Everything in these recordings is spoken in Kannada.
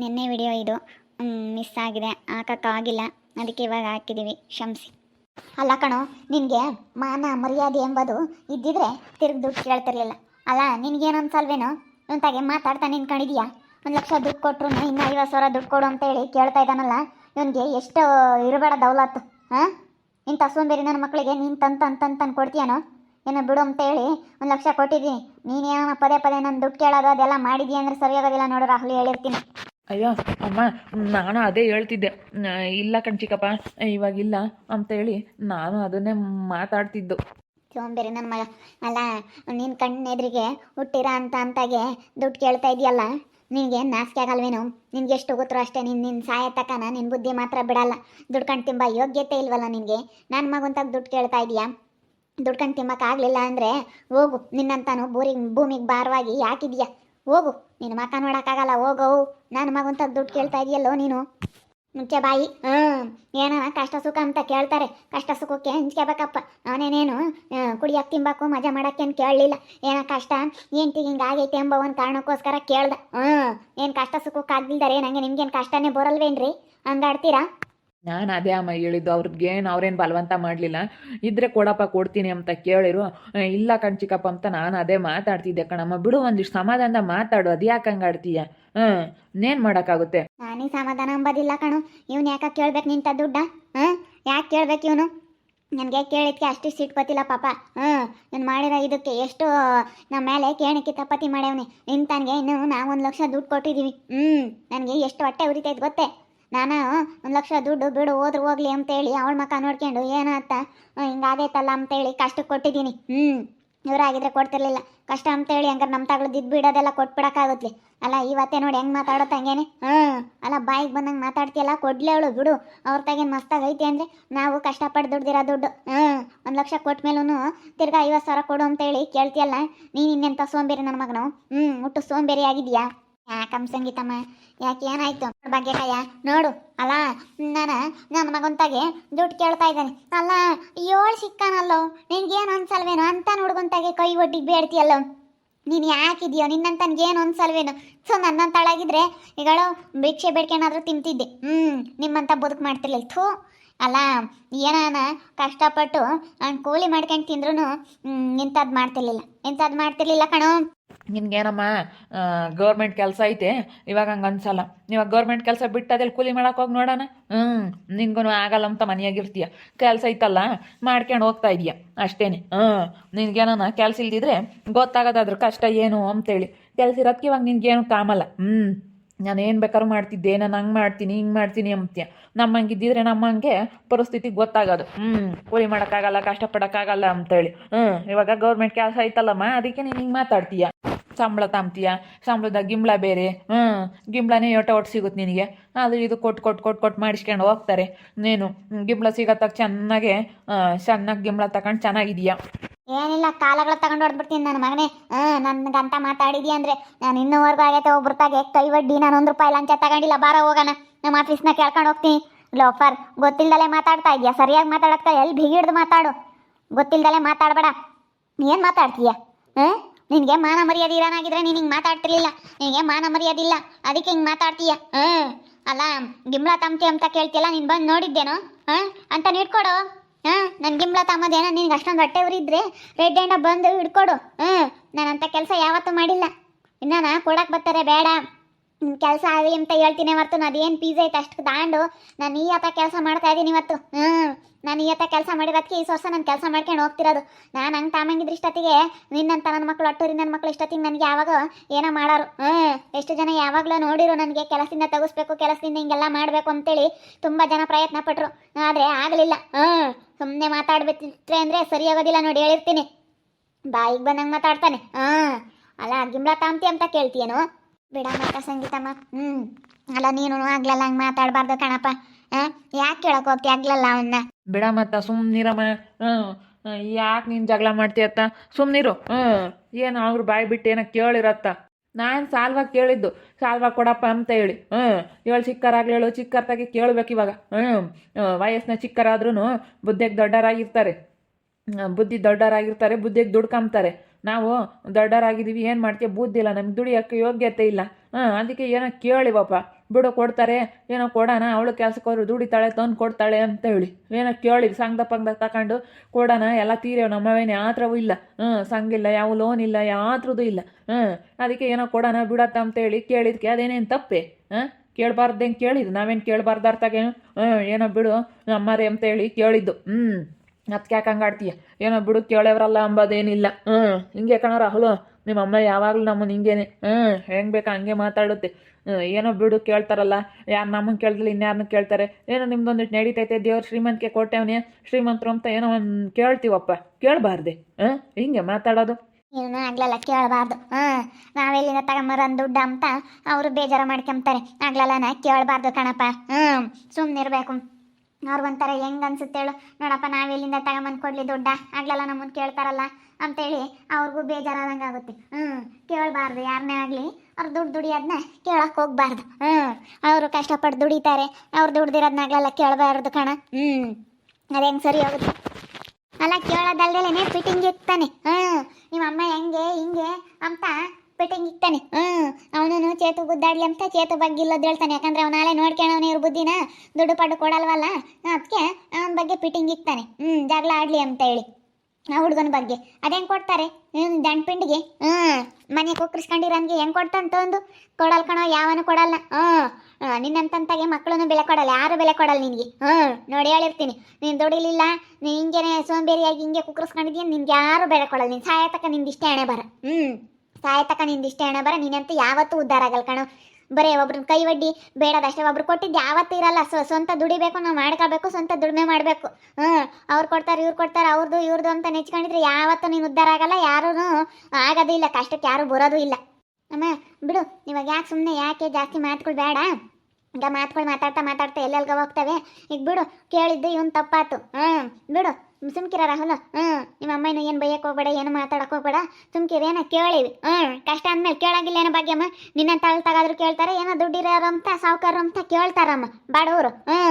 ನಿನ್ನೆ ವಿಡಿಯೋ ಇದು. ಮಿಸ್ ಆಗಿದೆ. ಹಾಕೋಕ್ಕಾಗಿಲ್ಲ ಅದಕ್ಕೆ ಇವಾಗ ಹಾಕಿದ್ದೀವಿ ಕ್ಷಮಿಸಿ. ಅಲ್ಲ ಕಣೋ, ನಿನಗೆ ಮಾನ ಮರ್ಯಾದೆ ಎಂಬುದು ಇದ್ದಿದ್ರೆ ತಿರುಗಿ ದುಡ್ಡು ಕೇಳ್ತಿರ್ಲಿಲ್ಲ. ಅಲ್ಲ ನಿನಗೇನು ಅನ್ಸಲ್ವೇನೋ ಇವಂತಾಗೆ ಮಾತಾಡ್ತಾ ನಿನ್ಕೊಂಡಿದ್ಯಾ ಒಂದು ಲಕ್ಷ ದುಡ್ಡು ಕೊಟ್ಟರು ಇನ್ನೂ ಐವತ್ತು ಸಾವಿರ ದುಡ್ಡು ಕೊಡು ಅಂತೇಳಿ ಕೇಳ್ತಾ ಇದ್ದಾನಲ್ಲ ಇವನಿಗೆ ಎಷ್ಟು ಇರಬೇಡ ದೌಲತ್ತು. ಹಾಂ? ಇಂಥ ಸೋಂಬೇರಿ ನನ್ನ ಮಕ್ಕಳಿಗೆ ನೀನು ತಂದು ಕೊಡ್ತೀಯನೋ? ಏನೋ ಬಿಡು ಅಂತ ಹೇಳಿ ಒಂದು ಲಕ್ಷ ಕೊಟ್ಟಿದ್ದೀನಿ. ನೀನೇನೋ ಪದೇ ಪದೇ ನನ್ನ ದುಡ್ಡು ಕೇಳೋದು ಅದೆಲ್ಲ ಮಾಡಿದ್ಯಾ ಅಂದರೆ ಸರಿಯಾಗೋದಿಲ್ಲ ನೋಡು ರಾಹುಲ್, ಹೇಳಿರ್ತೀನಿ. ಅಯ್ಯೋ, ಅಮ್ಮ, ನಾನು ಅದೇ ಹೇಳ್ತಿದ್ದೆ. ಇಲ್ಲ ಕಣ್ಚಿಕಪ್ಪ ಇವಾಗಿಲ್ಲ ಅಂತೇಳಿ ನಾನು ಅದನ್ನೇ ಮಾತಾಡ್ತಿದ್ದು. ಸೋಂಬೇರಿ ನನ್ನ ಮಗ. ಅಲ್ಲ ನಿನ್ನ ಕಣ್ಣೆದ್ರಿಗೆ ಹುಟ್ಟಿರ ಅಂತ ಅಂತಾಗೆ ದುಡ್ಡು ಕೇಳ್ತಾ ಇದೆಯಲ್ಲ? ನಿನಗೆ ನಾಸ್ಕೆ ಆಗಲ್ವೇನು? ನಿನ್ಗೆ ಎಷ್ಟು ಗೊತ್ತರು ಅಷ್ಟೇ ನಿನ್ನ ನಿನ್ನ ಸಹಾಯ ತಕನ ನಿನ್ನ ಬುದ್ಧಿ ಮಾತ್ರ ಬಿಡಲ್ಲ. ಕಣ್ ತಿಂಬ ಯೋಗ್ಯತೆ ಇಲ್ವಲ್ಲ ನಿನಗೆ? ನನ್ನ ಮಗಂತಾಗ ದುಡ್ಡು ಕೇಳ್ತಾ ಇದೀಯಾ? ದುಡ್ಕೊಂಡು ತಿಮ್ಮಕ್ಕಾಗಲಿಲ್ಲ ಅಂದರೆ ಹೋಗು, ನಿನ್ನಂತಾನು ಬೂರಿಗೆ, ಭೂಮಿಗೆ ಭಾರವಾಗಿ ಯಾಕಿದ್ಯಾ? ಹೋಗು ನೀನು ಮಕ ನೋಡೋಕ್ಕಾಗಲ್ಲ ಹೋಗವು ನನ್ನ ಮಗಂತ ದುಡ್ಡು ಕೇಳ್ತಾ ಇದೆಯಲ್ಲೋ ನೀನು? ಮುಂಚೆ ಬಾಯಿ ಹ್ಞೂ ಏನೋ ಕಷ್ಟ ಸುಖ ಅಂತ ಕೇಳ್ತಾರೆ. ಕಷ್ಟ ಸುಖಕ್ಕೆ ಹಂಚ್ಕೋಬೇಕಪ್ಪ. ಅವನೇನೇನು ಕುಡಿಯಕ್ಕೆ ತಿಂಬಾಕು ಮಜಾ ಮಾಡೋಕ್ಕೇನು ಕೇಳಲಿಲ್ಲ. ಏನೋ ಕಷ್ಟ, ಹೆಂಡ್ತಿಗೆ ಹಿಂಗೆ ಆಗೈತೆ ಎಂಬ ಒಂದು ಕಾರಣಕ್ಕೋಸ್ಕರ ಕೇಳ್ದೆ. ಹ್ಞೂ ಏನು ಕಷ್ಟ ಸುಖಕ್ಕೆ ಆಗ್ದಿಲ್ದಾರೆ ನನಗೆ ನಿಮ್ಗೇನು ಕಷ್ಟನೇ ಬರಲ್ವೇನ್ರಿ? ಹಂಗಾಡ್ತೀರಾ? ನಾನು ಅದೇ ಅಮ್ಮ ಹೇಳಿದ್ದು, ಅವ್ರಿಗೇನು, ಅವ್ರೇನು ಬಲವಂತ ಮಾಡಲಿಲ್ಲ. ಇದ್ರೆ ಕೊಡಪ್ಪ, ಕೊಡ್ತೀನಿ ಅಂತ ಕೇಳಿರು. ಇಲ್ಲ ಇಲ್ಲ ಕಣ್ಚಿಕಪ್ಪ ಅಂತ ನಾನು ಅದೇ ಮಾತಾಡ್ತಿದ್ದೆ ಕಣಮ್ಮ. ಬಿಡು ಒಂದಿಷ್ಟು ಸಮಾಧಾನ ಮಾತಾಡು, ಅದು ಯಾಕೆ ಹಂಗಾಡ್ತೀಯ ಹಾಂ ಇನ್ನೇನು ಮಾಡೋಕ್ಕಾಗುತ್ತೆ? ನಾನೇ ಸಮಾಧಾನ ಅಂಬೋದಿಲ್ಲ ಕಣು. ಇವ್ನು ಯಾಕೆ ಕೇಳ್ಬೇಕು ನಿಂತ ದುಡ್ಡ? ಹಾಂ ಯಾಕೆ ಕೇಳ್ಬೇಕು ಇವನು? ನನಗೆ ಕೇಳಿದ್ಕೆ ಅಷ್ಟು ಸಿಟ್ಟು ಬತ್ತಿಲ್ಲ ಪಾಪ. ಹ್ಞೂ ನಾನು ಮಾಡಿರೋ ಇದಕ್ಕೆ ಎಷ್ಟು ನಮ್ಮ ಮೇಲೆ ಕೇಣಕ್ಕೆ ತಪ್ಪತಿ ಮಾಡ್ಯಾವನಿ. ನಿಂತನಿಗೆ ಇನ್ನು ನಾವು ಒಂದು ಲಕ್ಷ ದುಡ್ಡು ಕೊಟ್ಟಿದ್ದೀವಿ ಹ್ಞೂ ನನಗೆ ಎಷ್ಟು ಹೊಟ್ಟೆ ಉರಿತೈತೆ ಗೊತ್ತೇ? ನಾನು ಒಂದು ಲಕ್ಷ ದುಡ್ಡು ಬಿಡು, ಹೋದ್ರು ಹೋಗ್ಲಿ ಅಂತೇಳಿ ಅವಳ ಮಕ್ಕ ನೋಡ್ಕೊಂಡು ಏನಾತ ಹಿಂಗಾಗೈತಲ್ಲ ಅಂತೇಳಿ ಕಷ್ಟಕ್ಕೆ ಕೊಟ್ಟಿದ್ದೀನಿ. ಹ್ಞೂ ಇವರಾಗಿದ್ರೆ ಕೊಡ್ತಿರ್ಲಿಲ್ಲ. ಕಷ್ಟ ಅಂತೇಳಿ ಹಂಗಾರೆ ನಮ್ಮ ತಗೊಳ್ದಿದ್ದು ಬಿಡೋದೆಲ್ಲ ಕೊಟ್ಬಿಡೋಕ್ಕಾಗುತ್ತೆ ಅಲ್ಲ, ಇವತ್ತೇ ನೋಡಿ ಹೆಂಗೆ ಮಾತಾಡೋದು ಹಂಗೇನೆ? ಹ್ಞೂ ಅಲ್ಲ, ಬಾಯಿಗೆ ಬಂದಂಗೆ ಮಾತಾಡ್ತೀಯಲ್ಲ, ಕೊಡ್ಲೇ ಅವಳು, ಬಿಡು. ಅವ್ರ ತಗೇನು ಐತಿ ಅಂದರೆ ನಾವು ಕಷ್ಟಪಟ್ಟು ದುಡ್ದಿರೋ ದುಡ್ಡು. ಹ್ಞೂ ಒಂದು ಲಕ್ಷ ಕೊಟ್ಟ ಮೇಲೂ ತಿರ್ಗಾ ಐವತ್ತು ಸಾವಿರ ಕೊಡು ಅಂತೇಳಿ ಕೇಳ್ತೀಯಲ್ಲ, ನೀನು ಇನ್ನೆಂಥ ಸೋಂಬೇರಿ ನನ್ನ ಮಗನು? ಹ್ಞೂ ಮುಟ್ಟು ಸೋಂಬೇರಿ ಆಗಿದೆಯಾ? ಯಾಕಮ್ಮ ಸಂಗೀತಮ್ಮ? ಯಾಕೆ ಏನಾಯ್ತು? ಭಾಗ್ಯಕಯ್ಯ ನೋಡು, ಅಲ್ಲ, ನಾನು ನನ್ನ ಮಗಂತಾಗೆ ದುಡ್ಡು ಕೇಳ್ತಾ ಇದ್ದಾನೆ. ಅಲ್ಲ ಏಳು ಸಿಕ್ಕಾನಲ್ಲೋ? ನಿನ್ಗೇನು ಅನ್ಸಲ್ವೇನೋ? ಅಂತ ಹುಡುಗಂತಾಗೆ ಕೈ ಒಡ್ಡಿ ಬೇಡ್ತೀಯಲ್ಲೋ? ನೀನು ಯಾಕಿದ್ಯೋ? ನಿನ್ನಂತನ್ಗೇನು ಅನ್ಸಲ್ವೇನು? ಸೊ, ನನ್ನಂತಳಾಗಿದ್ರೆ ಈಗಳು ಭಿಕ್ಷೆ ಬೇಡ್ಕೊಂಡಾದ್ರೂ ತಿಂತಿದ್ದೆ. ಹ್ಞೂ ನಿಮ್ಮಂತ ಬದುಕು ಮಾಡ್ತಿರ್ಲಿಲ್ಲ. ಥೂ, ಅಲ್ಲ, ಏನಾನ ಕಷ್ಟಪಟ್ಟು ಅವ್ನು ಕೂಲಿ ಮಾಡ್ಕೊಂಡು ತಿಂದ್ರೂ ಇಂಥದ್ದು ಮಾಡ್ತಿರ್ಲಿಲ್ಲ. ಇಂಥದ್ದು ಮಾಡ್ತಿರ್ಲಿಲ್ಲ ಕಣೋ. ನಿನ್ಗೇನಮ್ಮ ಗೌರ್ಮೆಂಟ್ ಕೆಲಸ ಐತೆ, ಇವಾಗ ಹಂಗೆ ಅನ್ಸಲ್ಲ. ಇವಾಗ ಗೌರ್ಮೆಂಟ್ ಕೆಲಸ ಬಿಟ್ಟು ಅದೆಲ್ಲಿ ಕೂಲಿ ಮಾಡೋಕೆ ಹೋಗಿ ನೋಡೋಣ? ಹ್ಞೂ ನಿನ್ಗೂ ಆಗಲ್ಲ ಅಂತ ಮನೆಯಾಗಿರ್ತೀಯ. ಕೆಲಸ ಐತಲ್ಲ, ಮಾಡ್ಕೊಂಡು ಹೋಗ್ತಾ ಇದೀಯ? ಅಷ್ಟೇನೆ. ಹ್ಞೂ ನಿನ್ಗೇನ ಕೆಲಸ ಇಲ್ದಿದ್ರೆ ಗೊತ್ತಾಗೋದಾದ್ರೂ ಕಷ್ಟ ಏನು ಅಂತೇಳಿ. ಕೆಲಸ ಇರೋದಕ್ಕೆ ಇವಾಗ ನಿನ್ಗೇನು ಕಾಮಲ್ಲ. ಹ್ಞೂ ನಾನು ಏನು ಬೇಕಾದ್ರೂ ಮಾಡ್ತಿದ್ದೆ, ನಾನು ಹಂಗೆ ಮಾಡ್ತೀನಿ, ಹಿಂಗೆ ಮಾಡ್ತೀನಿ ಅಂತೀಯ. ನಮ್ಮಂಗಿದ್ದಿದ್ರೆ ನಮ್ಮಂಗೆ ಪರಿಸ್ಥಿತಿ ಗೊತ್ತಾಗೋದು. ಹ್ಞೂ ಕೂಲಿ ಮಾಡೋಕ್ಕಾಗಲ್ಲ, ಕಷ್ಟಪಡೋಕ್ಕಾಗಲ್ಲ ಅಂತೇಳಿ. ಹ್ಞೂ ಇವಾಗ ಗೌರ್ಮೆಂಟ್ ಕೆಲಸ ಐತಲ್ಲಮ್ಮ, ಅದಕ್ಕೆ ನೀನು ಹಿಂಗೆ ಮಾತಾಡ್ತೀಯ? ಸಂಬಳ ತಾಂಬ್ತೀಯ? ಸಂಬಳದಾಗ ಗಿಂಬಳ ಬೇರೆ. ಹ್ಞೂ ಗಿಂಬಳನೇ ಯೋಟ ಒಟ್ಟು ಸಿಗುತ್ತೆ ನಿನಗೆ. ಅದು ಇದು ಕೊಟ್ಟು ಕೊಟ್ಟು ಕೊಟ್ಟು ಕೊಟ್ಟು ಮಾಡಿಸ್ಕೊಂಡು ಹೋಗ್ತಾರೆ. ನೀನು ಗಿಂಬಳ ಸಿಗತ್ತಾಗ ಚೆನ್ನಾಗೆ ಚೆನ್ನಾಗಿ ಗಿಂಬಳ ತಗೊಂಡು ಚೆನ್ನಾಗಿದೀಯ ಏನಿಲ್ಲ, ಕಾಲಗಳ ತಗೊಂಡು ಹೊಡ್ಬಿಡ್ತೀನಿ ನನ್ನ ಮಗನೇ. ಹಾಂ ನನ್ಗಂತ ಮಾತಾಡಿದ್ಯಾ ಅಂದ್ರೆ, ನಾನು ಇನ್ನೂವರೆಗೂ ಆಗೈತೆ ಒಬ್ರತಾಗೆ ಕೈ ಒಡ್ಡಿ, ನಾನು ಒಂದು ರೂಪಾಯಿ ಲಂಚ ತಗೊಂಡಿಲ್ಲ, ಬಾರ ಹೋಗೋಣ. ನಮ್ಮ ಆಫೀಸ್ನ ಕೇಳ್ಕೊಂಡು ಹೋಗ್ತೀನಿ. ಲೋಫರ್ ಗೊತ್ತಿಲ್ದಲೆ ಮಾತಾಡ್ತಾ ಇದೆಯಾ? ಸರಿಯಾಗಿ ಮಾತಾಡಕ್ಕ ಎಲ್ಲಿ ಬಿಗಿಡ್ದು ಮಾತಾಡು. ಗೊತ್ತಿಲ್ದಲೆ ಮಾತಾಡಬೇಡ. ಏನು ಮಾತಾಡ್ತೀಯ? ಹಾಂ ನಿನಗೆ ಮಾನ ಮರ್ಯಾದೆ ಇರೋನಾಗಿದ್ರೆ ನೀನು ಹಿಂಗೆ ಮಾತಾಡ್ತಿರ್ಲಿಲ್ಲ. ನಿನಗೆ ಮಾನ ಮರ್ಯಾದೆ ಇಲ್ಲ. ಅದಕ್ಕೆ ಹಿಂಗೆ ಮಾತಾಡ್ತೀಯ? ಹಾಂ ಅಲ್ಲ, ಗಿಮ್ಲಾ ತಮ್ತಿ ಅಂತ ಕೇಳ್ತಿಯಲ್ಲ, ನೀನು ಬಂದು ನೋಡಿದ್ದೇನೋ? ಹಾಂ ಅಂತ ನೀಡ್ಕೊಡು. ಹಾಂ ತಮ್ಮದ ಏನ ನಿನ್ಗೆ ಅಷ್ಟೊಂದು ಹೊಟ್ಟೆ ಉರಿದ್ರೆ ರೆಡ್ ಹ್ಯಾಂಡ ಬಂದು ಹಿಡ್ಕೊಡು. ಹ್ಞೂ ನಾನಂಥ ಕೆಲಸ ಯಾವತ್ತೂ ಮಾಡಿಲ್ಲ. ಇನ್ನಾನ ಕೊಡಕ್ಕೆ ಬರ್ತಾರೆ, ಬೇಡ. ಕೆಲಸ ಆಗಲಿ ಅಂತ ಹೇಳ್ತೀನಿ ಹೊರ್ತು ಅದೇನು ಪೀಸ್ ಐತೆ ಅಷ್ಟು ದಾಂಡು. ನಾನು ಈ ಕೆಲಸ ಮಾಡ್ತಾ ಇದ್ದೀನಿ ಇವತ್ತು. ಹ್ಞೂ ನಾನು ಈ ಕೆಲಸ ಮಾಡಿರೋದಕ್ಕೆ ಈ ವರ್ಷ ನಾನು ಕೆಲಸ ಮಾಡ್ಕೊಂಡು ಹೋಗ್ತಿರೋದು. ನಾನು ಹಂಗೆ ತಾಮಂಗಿದ್ರೆ ಇಷ್ಟೊತ್ತಿಗೆ ನಿನ್ನಂತ ನನ್ನ ಮಕ್ಕಳು ಅಟ್ಟೂರಿ ನನ್ನ ಮಕ್ಕಳು ಇಷ್ಟೊತ್ತಿಗೆ ನನಗೆ ಯಾವಾಗ ಏನೋ ಮಾಡೋರು. ಹ್ಞೂ ಎಷ್ಟು ಜನ ಯಾವಾಗಲೂ ನೋಡಿರು ನನಗೆ ಕೆಲಸದಿಂದ ತೆಗಿಸ್ಬೇಕು, ಕೆಲಸದಿಂದ ಹಿಂಗೆಲ್ಲ ಮಾಡಬೇಕು ಅಂತೇಳಿ ತುಂಬ ಜನ ಪ್ರಯತ್ನ ಪಟ್ಟರು ಆದರೆ ಆಗಲಿಲ್ಲ. ಹ್ಞೂ ಸುಮ್ಮನೆ ಮಾತಾಡ್ಬಿಟ್ರೆ ಅಂದರೆ ಸರಿ ಆಗೋದಿಲ್ಲ ನೋಡಿ ಹೇಳಿರ್ತೀನಿ. ಬಾಯಿಗೆ ಬಂದಂಗೆ ಮಾತಾಡ್ತಾನೆ. ಹಾಂ ಅಲ್ಲ ಗಿಮ್ಲಾ ತಾಂತಿ ಅಂತ ಕೇಳ್ತೀಯೇನು? ಬಿಡ ಮಾತ ಸಂಗೀತಮ್ಮ. ಹ್ಞೂ ಅಲ್ಲ ನೀನು ಆಗ್ಲಲ್ಲ, ಹಂಗೆ ಮಾತಾಡಬಾರ್ದು ಕಣಪ್ಪ. ಯಾಕೆ ಕೇಳಕ್ಕೆ ಹೋಗ್ತಿ? ಆಗ್ಲಲ್ಲ ಅವನ್ನ ಬಿಡ ಮತ್ತ ಸುಮ್ಮನಿರಮ್ಮ ಹ್ಞೂ ಯಾಕೆ ನೀನು ಜಗಳ ಮಾಡ್ತೀಯತ್ತ ಸುಮ್ಮನಿರು ಹ್ಮ್ ಏನು ಅವ್ರು ಬಾಯಿ ಬಿಟ್ಟು ಏನೋ ಕೇಳಿರತ್ತ? ನಾನು ಸಾಲ್ವಾಗ ಕೇಳಿದ್ದು. ಸಾಲ್ವ ಕೊಡಪ್ಪ ಅಂತ ಹೇಳಿ. ಹ್ಞೂ ಏಳು ಚಿಕ್ಕರಾಗ್ಲಿ ಹೇಳು ಚಿಕ್ಕರ್ತಾಗಿ ಕೇಳ್ಬೇಕು ಇವಾಗ. ಹ್ಞೂ ವಯಸ್ಸಿನ ಚಿಕ್ಕರಾದ್ರೂ ಬುದ್ಧಿಗೆ ದೊಡ್ಡರಾಗಿರ್ತಾರೆ. ಬುದ್ಧಿ ದೊಡ್ಡರಾಗಿರ್ತಾರೆ, ಬುದ್ಧಿಗೆ ದುಡ್ಕೊಂಬ್ತಾರೆ. ನಾವು ದೊಡ್ಡರಾಗಿದ್ದೀವಿ, ಏನು ಮಾಡ್ತೀವಿ ಬುದ್ಧಿ ಇಲ್ಲ, ನಮ್ಗೆ ದುಡಿಯೋಕ್ಕೆ ಯೋಗ್ಯತೆ ಇಲ್ಲ. ಹಾಂ, ಅದಕ್ಕೆ ಏನೋ ಕೇಳಿವಪ್ಪ. ಬಿಡು, ಕೊಡ್ತಾರೆ. ಏನೋ ಕೊಡೋಣ, ಅವಳು ಕೆಲ್ಸಕ್ಕೆ ದುಡಿತಾಳೆ, ತಂದು ಕೊಡ್ತಾಳೆ ಅಂತ ಹೇಳಿ. ಏನೋ ಕೇಳಿ ಸಂಘದ ಪಂಗದ ತಗೊಂಡು ಕೊಡೋಣ, ಎಲ್ಲ ತೀರೇವು ನಮ್ಮವೇನು ಯಾತ್ರವೂ ಇಲ್ಲ. ಹ್ಞೂ ಸಂಘಿಲ್ಲ ಯಾವ ಲೋನ್ ಇಲ್ಲ ಯಾತ್ರದ್ದು ಇಲ್ಲ. ಹ್ಞೂ ಅದಕ್ಕೆ ಏನೋ ಕೊಡೋಣ, ಬಿಡತ್ತ ಅಂತೇಳಿ ಕೇಳಿದ್ಕೆ, ಅದೇನೇನು ತಪ್ಪೆ? ಹಾಂ ಕೇಳಬಾರ್ದೇನು ಕೇಳಿದ್ದು? ನಾವೇನು ಕೇಳಬಾರ್ದು ಅರ್ಥಾಗೇನು ಹ್ಞೂ ಏನೋ ಬಿಡು, ಅಮ್ಮಾರಿ ಅಂತ ಹೇಳಿ ಕೇಳಿದ್ದು. ಹ್ಞೂ ಅದಕ್ಕೆ ಯಾಕೆ ಹಂಗಾಡ್ತೀಯ ಏನೋ ಬಿಡು ಕೇಳವ್ರಲ್ಲ ಅಂಬೋದೇನಿಲ್ಲ. ಹ್ಞೂ ಹಿಂಗೆ ಕಣ ರಾಹುಲು ನಿಮ್ಮ ಅಮ್ಮ ಯಾವಾಗಲೂ ನಮ್ಮನ್ನು ಹಿಂಗೇನೆ. ಹ್ಞೂ ಹೆಂಗೆ ಬೇಕಾ ಹಂಗೆ ಮಾತಾಡುತ್ತೆ. ಹ್ಞೂ ಏನೋ ಬಿಡು ಕೇಳ್ತಾರಲ್ಲ. ಯಾರು ನಮ್ಮನ್ನು ಕೇಳ್ದಿಲ್ಲ ಇನ್ಯಾರನ್ನ ಕೇಳ್ತಾರೆ. ಏನೋ ನಿಮ್ದೊಂದಿಟ್ಟು ನಡೀತೈತೆ ದೇವ್ರ ಶ್ರೀಮಂತಿಗೆ ಕೊಟ್ಟೆವನೇ. ಶ್ರೀಮಂತರು ಅಂತ ಏನೋ ಒಂದು ಕೇಳ್ತೀವಪ್ಪ. ಕೇಳಬಾರ್ದೆ. ಹಾಂ, ಹಿಂಗೆ ಮಾತಾಡೋದು. ಏನು ಆಗ್ಲಲ್ಲ, ಕೇಳಬಾರ್ದು. ಹಾಂ, ನಾವೆಲ್ಲಿಂದ ತಗೊಂಬರೋನ್ ದುಡ್ಡು ಅಂತ ಅವರು ಬೇಜಾರು ಮಾಡ್ಕೊಂತಾರೆ ಆಗ್ಲಲ್ಲ ನಾ ಕೇಳಬಾರ್ದು ಕಣಪ್ಪ. ಹ್ಞೂ ಸುಮ್ಮನಿರ್ಬೇಕು ಅವ್ರು ಒಂಥರ ಹೆಂಗ್ ಅನ್ಸುತ್ತೆ ಹೇಳು. ನೋಡಪ್ಪ ನಾವೆಲ್ಲಿಂದ ತಗೊಂಬಂದು ಕೊಡ್ಲಿ ದುಡ್ಡ? ಆಗ್ಲಲ್ಲ ನಮ್ಮನ್ನು ಕೇಳ್ತಾರಲ್ಲ. ಅಂತೇಳಿ ಅವ್ರಿಗೂ ಬೇಜಾರಾದಂಗೆ ಆಗುತ್ತೆ. ಹ್ಞೂ ಕೇಳಬಾರ್ದು ಯಾರನ್ನೇ ಆಗಲಿ ಅವ್ರು ದುಡ್ಡು ದುಡಿಯೋದನ್ನ ಕೇಳಕ್ಕೆ ಹೋಗ್ಬಾರ್ದು. ಹ್ಞೂ ಅವರು ಕಷ್ಟಪಟ್ಟು ದುಡಿತಾರೆ. ಅವ್ರು ದುಡ್ದಿರೋದನ್ನಾಗ್ಲೆಲ್ಲ ಕೇಳಬಾರ್ದು ಕಣ. ಹ್ಞೂ ಅದು ಹೆಂಗೆ ಸರಿ ಹೋಗುತ್ತೆ. ಅಲ್ಲ ಕೇಳೋದಲ್ದೇನೆ ಫಿಟ್ಟಿಂಗ್ ಇರ್ತಾನೆ. ಹ್ಮ್ ನಿಮ್ಮ ಅಮ್ಮ ಹೆಂಗೆ, ಹಿಂಗೆ ಅಂತ ಫಿಟ್ಟಿಂಗ್ ಇಕ್ತಾನೆ. ಹ್ಮ್ ಅವನು ಚೇತು ಗುದ್ದಾಡ್ಲಿ ಅಂತ ಚೇತು ಬಗ್ಗೆ ಇಲ್ಲೋದು ಹೇಳ್ತಾನೆ. ಯಾಕಂದ್ರೆ ಅವ್ನು ನಾಳೆ ನೋಡ್ಕೊಳವನ ಇವ್ರ ಬುದ್ಧಿನ ದುಡ್ಡು ಪಡ್ಡು ಕೊಡಲ್ವಲ್ಲ? ಅದಕ್ಕೆ ಅವನ ಬಗ್ಗೆ ಪಿಟಿಂಗ್ ಇಕ್ತಾನೆ. ಹ್ಮ್ ಜಗಳ ಆಡ್ಲಿ ಅಂತ ಹೇಳಿ. ಆ ಹುಡುಗನ ಬಗ್ಗೆ. ಅದೇನ್ ಕೊಡ್ತಾರೆ? ಹ್ಮ್ ದಂಡ್ಪಿಂಡಿಗೆ. ಹ್ಮ್ ಮನೆ ಕುಕ್ಕರಿಸ್ಕೊಂಡಿರೋನ್ಗೆ ಹೆಂಗ್ ಕೊಡ್ತಂತ ಒಂದು? ಕೊಡಲ್ ಕಣೋ ಯಾವನು ಕೊಡಲ್ಲ. ಆ, ನಿನ್ನಂತಂತಾಗೆ ಮಕ್ಕಳನ್ನು ಬೆಲೆ ಕೊಡಲ್ಲ ಯಾರು ಬೆಲೆ ಕೊಡಲ್ಲ ನಿನಗೆ? ಹ್ಮ್ ನೋಡಿ ಹೇಳಿರ್ತೀನಿ. ನೀನು ದುಡಿಲಿಲ್ಲ ನೀನು ಹಿಂಗೆ ಸೋಂಬೇರಿಯಾಗಿ ಹಿಂಗೆ ಕುಕ್ಕರಿಸ್ಕೊಂಡಿದ್ಯ ನಿನ್ಗೆ ಯಾರು ಬೆಲೆ ಕೊಡಲ್ಲ. ನೀನು ಸಾಯತಕ್ಕ ನಿಂದು ಇಷ್ಟೇ ಹಣೆ ಬರ. ಹ್ಮ್. ಸಾಯತಕ್ಕ ನಿಂದು ಇಷ್ಟೇ ಹಣೆ ಬರ, ನೀನಂತೂ ಯಾವತ್ತೂ ಉದ್ಧಾರ ಆಗಲ್ಲ ಕಣೋ. ಬರೇ ಒಬ್ರನ್ನ ಕೈ ಒಡ್ಡಿ ಬೇಡದಷ್ಟೇ ಒಬ್ರು ಕೊಟ್ಟಿದ್ದು ಯಾವತ್ತೂ ಇರಲ್ಲ. ಸ್ವ, ಸ್ವಂತ ದುಡಿಬೇಕು, ನಾವು ಮಾಡ್ಕೋಬೇಕು ಸ್ವಂತ ದುಡಿಮೆ ಮಾಡಬೇಕು. ಹ್ಞೂ, ಅವ್ರು ಕೊಡ್ತಾರೆ, ಇವ್ರು ಕೊಡ್ತಾರೆ ಅವ್ರದ್ದು ಇವ್ರದ್ದು ಅಂತ ನೆಚ್ಕೊಂಡಿದ್ರೆ ಯಾವತ್ತೂ ನೀನು ಉದ್ಧಾರ ಆಗಲ್ಲ ಯಾರೂ ಆಗೋದು ಇಲ್ಲ ಕಷ್ಟಕ್ಕೆ ಯಾರೂ ಬರೋದು ಇಲ್ಲ. ಅಮ್ಮ, ಬಿಡು, ಇವಾಗ ಯಾಕೆ ಸುಮ್ಮನೆ ಯಾಕೆ ಜಾಸ್ತಿ ಮಾತುಗಳು ಬೇಡ? ಈಗ ಮಾತುಗಳು ಮಾತಾಡ್ತಾ ಮಾತಾಡ್ತಾ ಎಲ್ಲೆಲ್ಗ ಹೋಗ್ತವೆ. ಈಗ ಬಿಡು, ಕೇಳಿದ್ದು ಇವನ್ ತಪ್ಪಾತು. ಹ್ಮ್ ಬಿಡು. ಸುಮ್ಕಿರ ರಾಹುಲ್. ಹ್ಞೂ, ನಿಮ್ಮ ಅಮ್ಮನ ಏನು ಬೈಯಕ್ಕೆ ಹೋಗ್ಬೇಡ, ಏನು ಮಾತಾಡಕ್ಕೆ ಹೋಗ್ಬೇಡ ಸುಮ್ಕಿರ ಏನೋ ಕೇಳಿವಿ. ಹ್ಞೂ, ಕಷ್ಟ ಅಂದ್ಮೇಲೆ ಕೇಳಂಗಿಲ್ಲ ಏನೋ ಭಾಗ್ಯಮ್ಮ. ನಿನ್ನಂತ ತಗಾದ್ರು ಕೇಳ್ತಾರೆ, ಏನೋ ದುಡ್ಡಿರೋರು ಅಂತ, ಸಾವುಕಾರರು ಅಂತ ಕೇಳ್ತಾರಮ್ಮ ಬಡವರು ಹ್ಞೂ,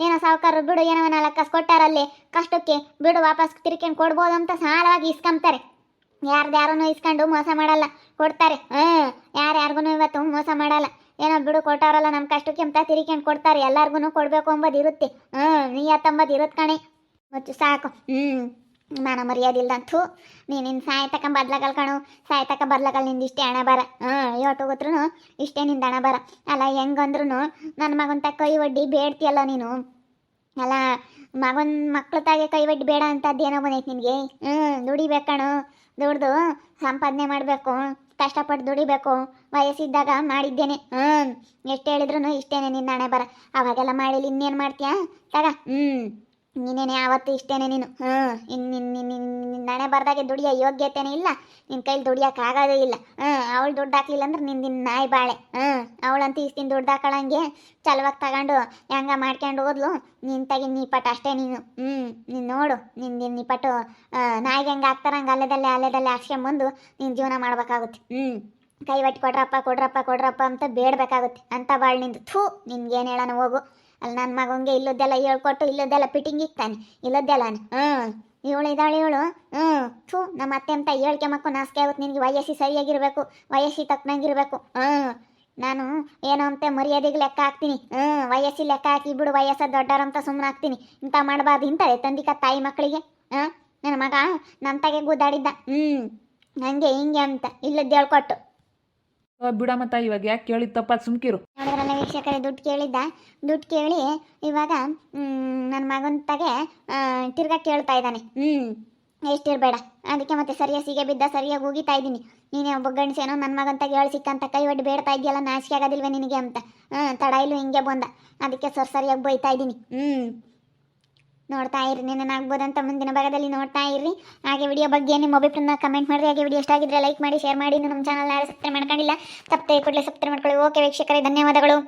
ಏನೋ ಸಾವುಕಾರರು ಬಿಡು, ಏನೋ ನಾಲ್ಕು ಕಾಸು ಕೊಟ್ಟಾರಲ್ಲಿ, ಕಷ್ಟಕ್ಕೆ ಬಿಡು ವಾಪಸ್ ತಿರ್ಕೊಂಡು ಕೊಡ್ಬೋದು ಅಂತ ಸಾಲವಾಗಿ ಇಸ್ಕೊಂತಾರೆ ಯಾರ್ದು ಯಾರನ್ನು ಇಸ್ಕೊಂಡು ಮೋಸ ಮಾಡಲ್ಲ, ಕೊಡ್ತಾರೆ. ಹ್ಮ್ ಯಾರ್ಯಾರಿಗೂ ಇವತ್ತು ಮೋಸ ಮಾಡಲ್ಲ. ಏನೋ ಬಿಡು ಕೊಟ್ಟಾರಲ್ಲ ನಮ್ಮ ಕಷ್ಟಕ್ಕೆ ಅಂತ ತಿರ್ಕೊಂಡು ಕೊಡ್ತಾರೆ ಎಲ್ಲಾರ್ಗು ಕೊಡಬೇಕು ಅಂಬೋದು ಇರುತ್ತೆ. ಹ್ಮ್ ನೀಯತ್ತಂಬದು ಇರುತ್ತೆ ಕಣೆ. ಮತ್ತು ಸಾಕು. ಹ್ಞೂ ಮಾನ ಮರ್ಯಾದಿಲ್ದಂತೂ ನೀನು ನಿನ್ನ ಸಾಯ್ತಕ ಬದ್ಲಾಗಲ್ ಕಣು. ಸಾಯ್ತಕ ಬದ್ಲಾಗಲ್ ನಿಂದು ಇಷ್ಟೇ ಹಣ ಬರ. ಹಾಂ ಯೋಟು ಗೊತ್ರು ಇಷ್ಟೇ ನಿಂದ ಹಣ ಬರ. ಅಲ್ಲ ಹೆಂಗಂದ್ರೂ ನನ್ನ ಮಗಂತ ಕೈ ಒಡ್ಡಿ ಬೇಡ್ತಿಯಲ್ಲ ನೀನು? ಅಲ್ಲ, ಮಗನ ಮಕ್ಳ ತಾಗೆ ಕೈ ಒಡ್ಡಿ ಬೇಡ ಅಂತದ್ದೇನೋ ಬಂದೈತೆ ನಿನಗೆ? ಹ್ಞೂ ದುಡಿಬೇಕು ಕಣು. ದುಡ್ದು ಸಂಪಾದನೆ ಮಾಡಬೇಕು. ಕಷ್ಟಪಟ್ಟು ದುಡಿಬೇಕು. ವಯಸ್ಸಿದ್ದಾಗ ಮಾಡಿದ್ದೇನೆ. ಹ್ಞೂ ಎಷ್ಟು ಹೇಳಿದ್ರು ಇಷ್ಟೇನೆ ನಿನ್ನ ಹಣೆ ಬರ. ಅವಾಗೆಲ್ಲ ಮಾಡಿಲ್ಲ ಇನ್ನೇನು ಮಾಡ್ತೀಯಾ? ತಗ. ಹ್ಞೂ ನೀನೇನೆ ಆವತ್ತು ಇಷ್ಟೇನೆ ನೀನು? ಹ್ಞೂ ಇನ್ನು ನಿನ್ನ ನಿನ್ನ ಬರ್ದಾಗೆ ದುಡಿಯೋ ಯೋಗ್ಯತೆನೇ ಇಲ್ಲ. ನಿನ್ನ ಕೈಲಿ ದುಡಿಯೋಕ್ಕಾಗೋದೇ ಇಲ್ಲ. ಹ್ಞೂ ಅವಳು ದುಡ್ಡು ಹಾಕ್ಲಿಲ್ಲ ಅಂದ್ರೆ ನಿನ್ನ ನಿನ್ನ ನಾಯಿ ಬಾಳೆ. ಹ್ಞೂ ಅವಳಂತೂ ಇಷ್ಟಿನ ದುಡ್ಡು ಹಾಕೊಳ್ಳಂಗೆ ಚಲವಾಗಿ ತಗೊಂಡು ಹೆಂಗ ಮಾಡ್ಕೊಂಡು ಹೋದ್ಲು? ನಿನ್ನ ತಗಿ ನೀ ಪಟ್ ಅಷ್ಟೇ ನೀನು. ಹ್ಞೂ ನೀನು ನೋಡು ನಿನ್ನ ನಿನ್ನ ನೀ ಪಟ್ಟು ನಾಯಿಗೆ ಹೆಂಗೆ ಹಾಕ್ತಾರ ಅಲ್ಲೇದಲ್ಲೇ ಅಲ್ಲೇದಲ್ಲೇ ಹಾಕ್ಸ್ಕೊಂಬಂದು ನೀನು ಜೀವನ ಮಾಡ್ಬೇಕಾಗುತ್ತೆ. ಹ್ಞೂ ಕೈ ಒಟ್ಟು ಕೊಡ್ರಪ್ಪ ಕೊಡ್ರಪ್ಪ ಕೊಡ್ರಪ್ಪ ಅಂತ ಬೇಡಬೇಕಾಗುತ್ತೆ. ಅಂತ ಬಾಳ್ ನಿಂದು. ಥೂ, ನಿನ್ಗೇನು ಹೇಳೋಣ ಹೋಗು. ಅಲ್ಲಿ ನನ್ನ ಮಗಂಗೆ ಇಲ್ಲದೆಲ್ಲ ಹೇಳ್ಕೊಟ್ಟು ಇಲ್ಲದೆಲ್ಲ ಫಿಟ್ಟಿಂಗ್ ಇಕ್ತಾನೆ. ಇಲ್ಲದೆಲ್ಲ ಹ್ಞೂ. ಇವಳು ಇದ್ದಾಳೆ ಇವಳು ಹ್ಞೂ. ಥೂ ನಮ್ಮ ಅತ್ತೆ ಅಂತ ಹೇಳ್ಕೆ ಮಕ್ಕು ನಾಸಿಕೆ ಆಗುತ್ತೆ. ನಿನಗೆ ವಯಸ್ಸಿ ಸರಿಯಾಗಿರ್ಬೇಕು ವಯಸ್ಸಿ ತಕ್ಕನಂಗಿರ್ಬೇಕು ಹ್ಞೂ. ನಾನು ಏನೋ ಅಂತ ಮರ್ಯಾದೆಗೆ ಲೆಕ್ಕ ಹಾಕ್ತೀನಿ ಹ್ಞೂ. ವಯಸ್ಸಿ ಲೆಕ್ಕ ಹಾಕಿ ಬಿಡು ವಯಸ್ಸ ದೊಡ್ಡರಂತ ಸುಮ್ಮನೆ ಹಾಕ್ತೀನಿ. ಇಂಥ ಮಾಡಬಾರ್ದು ಇಂತಾರೆ ತಂದಿಕ ತಾಯಿ ಮಕ್ಕಳಿಗೆ ಹಾಂ ನನ್ನ ಮಗ ನಮ್ಮ ತಗೆ ಗುದ್ದಾಡಿದ್ದ ಹ್ಞೂ. ಹಂಗೆ ಹಿಂಗೆ ಅಂತ ಇಲ್ಲದ್ದು ಹೇಳ್ಕೊಟ್ಟು. ಬಿಡಮ್ಮ ತಾಯಿ ಇವಾಗ ಯಾಕೆ ಕೇಳಿದ ತಪ್ಪ ಸುಮ್ಕಿರು. ವೀಕ್ಷಕರೇ ದುಡ್ಡು ಕೇಳಿದ್ದ? ದುಡ್ಡು ಕೇಳಿ ಇವಾಗ ನನ್ನ ಮಗನ ತಗೆ ತಿರ್ಗಾ ಕೇಳ್ತಾ ಇದ್ದಾನೆ. ಹ್ಞೂ ಎಷ್ಟಿರಬೇಡ. ಅದಕ್ಕೆ ಮತ್ತೆ ಸರಿಯಾಗಿ ಸೀಗೆ ಬಿದ್ದ ಸರಿಯಾಗಿ ಹೋಗಿತಾ ಇದ್ದೀನಿ. ನೀನೇ ಒಬ್ಬ ಗಂಡಸೇನೋ ನನ್ನ ಮಗನ ತಗೆ ಹೇಳಿ ಸಿಕ್ಕಂತ ಕೈ ಒಡ್ಡಿ ಬೇಡ್ತಾ ಇದೆಯಲ್ಲ ನಾಚಿಕೆ ಆಗೋದಿಲ್ವೇ ನಿನಗೆ ಅಂತ. ಹಾಂ ತಡ, ಇಲ್ಲೂ ಹಿಂಗೆ ಬಂದ. ಅದಕ್ಕೆ ಸರ್ ಸರಿಯಾಗಿ ಬೈತಾ ಇದ್ದೀನಿ. ಹ್ಞೂ ನೋಡ್ತಾ ಇರಿ ನೆನನಾಗ್ಬೋದಂತ ಮುಂದಿನ ಭಾಗದಲ್ಲಿ ನೋಡ್ತಾ ಇರ್ರಿ ಹಾಗೆ ವಿಡಿಯೋ ಬಗ್ಗೆ ನಿಮ್ಮ ಅಭಿಪ್ರಾಯನ ಕಮೆಂಟ್ ಮಾಡಿ ಹಾಗೆ ವಿಡಿಯೋ ಇಷ್ಟ ಆಗಿದ್ರೆ ಲೈಕ್ ಮಾಡಿ ಶೇರ್ ಮಾಡಿ. ನಮ್ಮ ಚಾನಲ್ ಸಬ್ಸ್ಕ್ರೈಬ್ ಮಾಡ್ಕೊಂಡಿಲ್ಲ, ತಪ್ಪದೆ ಕೂಡಲೇ ಸಬ್ಸ್ಕ್ರೈಬ್ ಮಾಡ್ಕೊಳ್ಳಿ. ಓಕೆ ವೀಕ್ಷಕರೇ, ಧನ್ಯವಾದಗಳು.